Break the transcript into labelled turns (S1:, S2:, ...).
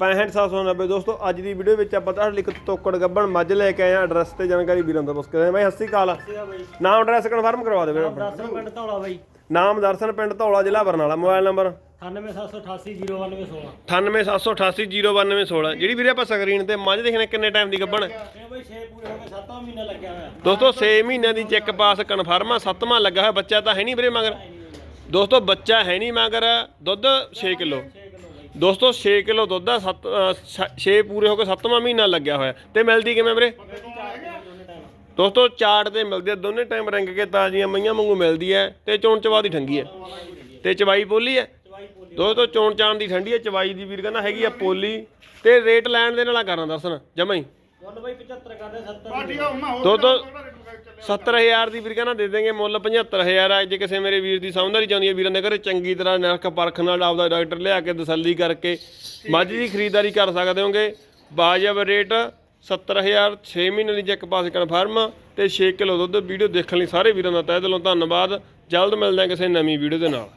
S1: 65790 ਦੋਸਤੋ ਅੱਜ ਦੀ ਵੀਡੀਓ ਵਿੱਚ ਆਪਾਂ ਤੁਹਾਡੇ ਲਈ ਇੱਕ ਤੋਕੜ ਗੱਬਣ ਮੱਝ ਲੈ ਕੇ ਆਏ ਆ ਐਡਰੈਸ ਤੇ ਜਾਣਕਾਰੀ ਵੀਰਾਂ ਤੋਂ ਪੁੱਛ ਕੇ ਆਏ ਬਾਈ ਸ਼੍ਰੀ ਅਕਾਲ। ਨਾਮ ਐਡਰੈਸ ਕਨਫਰਮ ਕਰਵਾ ਦਿਓ ਆਪਣਾ।
S2: ਦਰਸ਼ਨ ਪਿੰਡ ਧੌਲਾ ਬਾਈ।
S1: ਨਾਮ ਦਰਸ਼ਨ ਪਿੰਡ ਧੌਲਾ ਜ਼ਿਲ੍ਹਾ ਬਰਨਾਲਾ। Mobile number?
S2: 9778809216
S1: 9878809216 ਜਿਹੜੀ ਵੀਰੇ ਆਪਾਂ ਸਕਰੀਨ ਤੇ ਮੱਝ ਦੇਖਣੇ ਕਿੰਨੇ ਟਾਈਮ ਦੀ ਗੱਬਣ?
S2: ਇਹ ਬਾਈ 6 ਪੂਰੇ ਹੋ ਗਏ 7ਵਾਂ ਮਹੀਨਾ ਲੱਗਿਆ ਹੋਇਆ।
S1: ਦੋਸਤੋ 6 ਮਹੀਨਿਆਂ ਦੀ ਚੈੱਕ ਪਾਸ ਕਨਫਰਮ ਆ। 7ਵਾਂ ਲੱਗਾ ਹੋਇਆ ਬੱਚਾ ਤਾਂ ਹੈ ਨਹੀਂ ਵੀਰੇ ਮਗਰ। ਦੋਸਤੋ ਬੱਚਾ ਹੈ ਨਹੀਂ ਮਗਰ। ਦੁੱਧ 6 ਕਿਲੋ। ਦੋਸਤੋ 6 ਕਿਲੋ ਦੁੱਧ ਆ 7 6 ਪੂਰੇ ਹੋ ਕੇ 7ਵਾਂ ਮਹੀਨਾ ਲੱਗਿਆ ਹੋਇਆ। ਤੇ ਮਿਲਦੀ ਕਿਵੇਂ ਵੀਰੇ? ਦੋਸਤੋ ਚਾਟ ਤੇ ਮਿਲਦੀ ਆ ਦੋਨੇ ਟਾਈਮ ਰੰਗ ਕੇ ਤਾਜ਼ੀਆਂ ਮਈਆਂ ਵਾਂਗੂ ਮਿਲਦੀ ਹੈ ਤੇ ਚੋਣ ਚਵਾ ਦੀ ਠੰਗੀ ਹੈ ਤੇ ਚਵਾਈ ਪੋਲੀ ਹੈ ਦੋਸਤੋ ਚੋਣ ਚਾਣ ਦੀ ਠੰਡੀ ਹੈ ਚਵਾਈ ਦੀ ਵੀਰ ਕਹਿੰਦਾ ਹੈਗੀ ਆ ਪੋਲੀ। ਤੇ ਰੇਟ ਲੈਣ ਦੇ ਨਾਲ ਕਰਨਾ ਦਰਸ਼ਨ ਜਮਾ ਹੀ।
S2: ਮੁੱਲ ਬਾਈ 75 ਕਰਦੇ 70
S1: ਦੋ ਦੋ 70000 ਦੀ ਵੀਰ ਕਹਿੰਦਾ ਦੇ ਦੇਂਗੇ ਮੁੱਲ 75000 ਆ। ਜੇ ਕਿਸੇ ਮੇਰੇ ਵੀਰ ਦੀ ਸਮਝਦਾਰੀ ਚਾਹੁੰਦੀ ਹੈ, ਵੀਰਾਂ ਦੇ ਘਰੇ ਚੰਗੀ ਤਰ੍ਹਾਂ ਨਰਕ ਪਰਖ ਨਾਲ ਆਪਦਾ ਡਾਕਟਰ ਲਿਆ ਕੇ ਤਸੱਲੀ ਕਰਕੇ ਮੱਝ ਦੀ ਖਰੀਦਦਾਰੀ ਕਰ ਸਕਦੇ ਹੋਗੇ। ਬਾਜਬ ਰੇਟ 70000 6 ਮਹੀਨੇ ਦੀ ਚੈੱਕ ਪਾਸ ਕਨਫਰਮ ਤੇ 6 ਕਿਲੋ ਦੁੱਧ ਵੀਡੀਓ ਦੇਖਣ ਲਈ ਸਾਰੇ ਵੀਰਾਂ ਦਾ ਤਹਿ ਦਿਲੋਂ ਧੰਨਵਾਦ। ਜਲਦ ਮਿਲਦੇ ਹਾਂ ਕਿਸੇ ਨਵੀਂ ਵੀਡੀਓ ਦੇ ਨਾਲ।